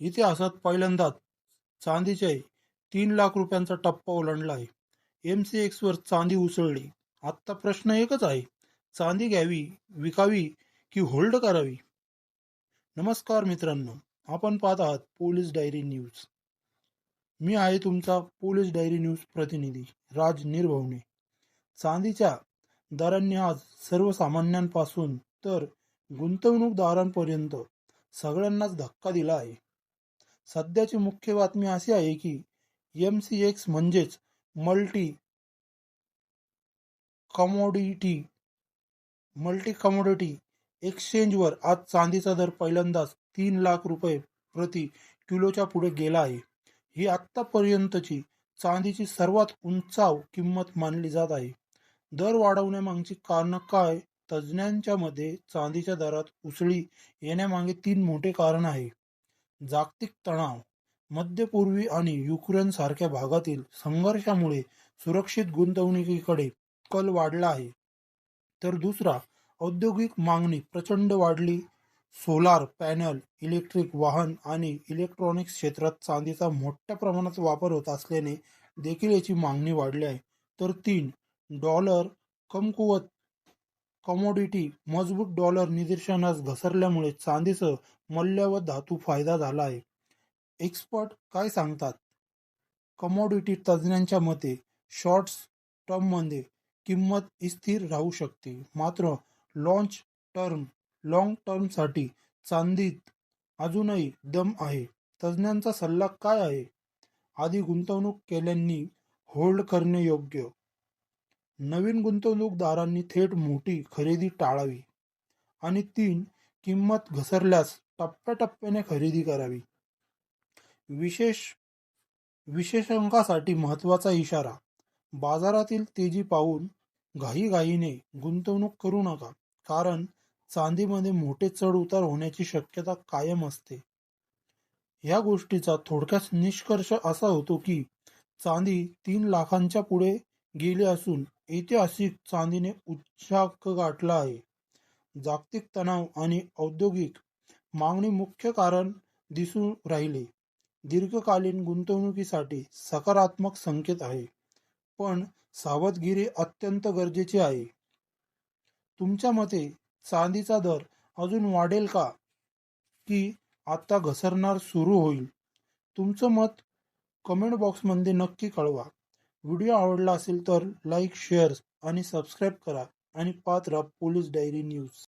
इतिहासात पहिल्यांदाच चांदीचे तीन लाख रुपयांचा टप्पा ओलांडला आहे. एम सी एक्सवर चांदी उसळली. आत्ता प्रश्न एकच आहे. चांदी घ्यावी विकावी की होल्ड करावी? नमस्कार मित्रांनो आपण पाहत आहात पोलीस डायरी न्यूज. मी आहे तुमचा पोलीस डायरी न्यूज प्रतिनिधी राज निर्भवणे चांदीच्या दरांनी आज सर्वसामान्यांपासून तर गुंतवणूकदारांपर्यंत सगळ्यांनाच धक्का दिला आहे. सध्याची मुख्य बातमी अशी आहे की एम सी एक्स म्हणजेच मल्टी कमोडिटी मल्टी कमोडिटी एक्सचेंजवर आज चांदीचा दर पहिल्यांदाच तीन लाख रुपये प्रति किलोच्या पुढे गेला आहे. ही आत्तापर्यंतची चांदीची सर्वात उंचाव किंमत मानली जात आहे. दर वाढवण्यामागची कारणं काय? तज्ज्ञांच्या मते चांदीच्या दरात उसळी येण्यामागे तीन मोठे कारण आहे. जागतिक तणाव मध्यपूर्वी आणि युक्रेन सारख्या भागातील संघर्षामुळे सुरक्षित गुंतवणुकीकडे कल वाढला आहे. तर दुसरा औद्योगिक मागणी प्रचंड वाढली. सोलार पॅनल इलेक्ट्रिक वाहन आणि इलेक्ट्रॉनिक्स क्षेत्रात चांदीचा मोठ्या प्रमाणात वापर होत असल्याने देखील याची मागणी वाढली आहे. तर तीन डॉलर कमकुवत कमोडिटी मजबूत डॉलर निदर्शनास घसरल्यामुळे चांदीसह मल्य व धातू फायदा झाला आहे. एक्सपर्ट काय सांगतात? कमोडिटी तज्ज्ञांच्या मते शॉर्ट्स टर्ममध्ये किंमत स्थिर राहू शकते. मात्र लॉन्च टर्म लॉंग टर्मसाठी चांदीत अजूनही दम आहे. तज्ज्ञांचा सल्ला काय आहे? आधी गुंतवणूक केल्यांनी होल्ड करणे योग्य. नवीन गुंतवणूकदारांनी थेट मोठी खरेदी टाळावी आणि तीन किंमत घसरल्यास टप्प्याटप्प्याने खरेदी करावी. विशेष विशेषांकासाठी महत्त्वाचा इशारा. बाजारातील तेजी पाहून घाईघाईने गुंतवणूक करू नका कारण चांदीमध्ये मोठे चढ उतार होण्याची शक्यता कायम असते. या गोष्टीचा थोडक्यात निष्कर्ष असा होतो की चांदी तीन लाखांच्या पुढे गेली असून ऐतिहासिक चांदीने उच्चांक गाठला आहे. जागतिक तणाव आणि औद्योगिक मागणी मुख्य कारण दिसून राहिले. दीर्घकालीन गुंतवणुकीसाठी सकारात्मक संकेत आहे. पण सावधगिरी अत्यंत गरजेची आहे. तुमच्या मते चांदीचा दर अजून वाढेल का? की आता घसरणार सुरू होईल? तुमचं मत कमेंट बॉक्समध्ये नक्की कळवा. व्हिडिओ आवडला असेल तर लाईक शेअर आणि सबस्क्राईब करा. आणि पात्र पोलीस डायरी न्यूज.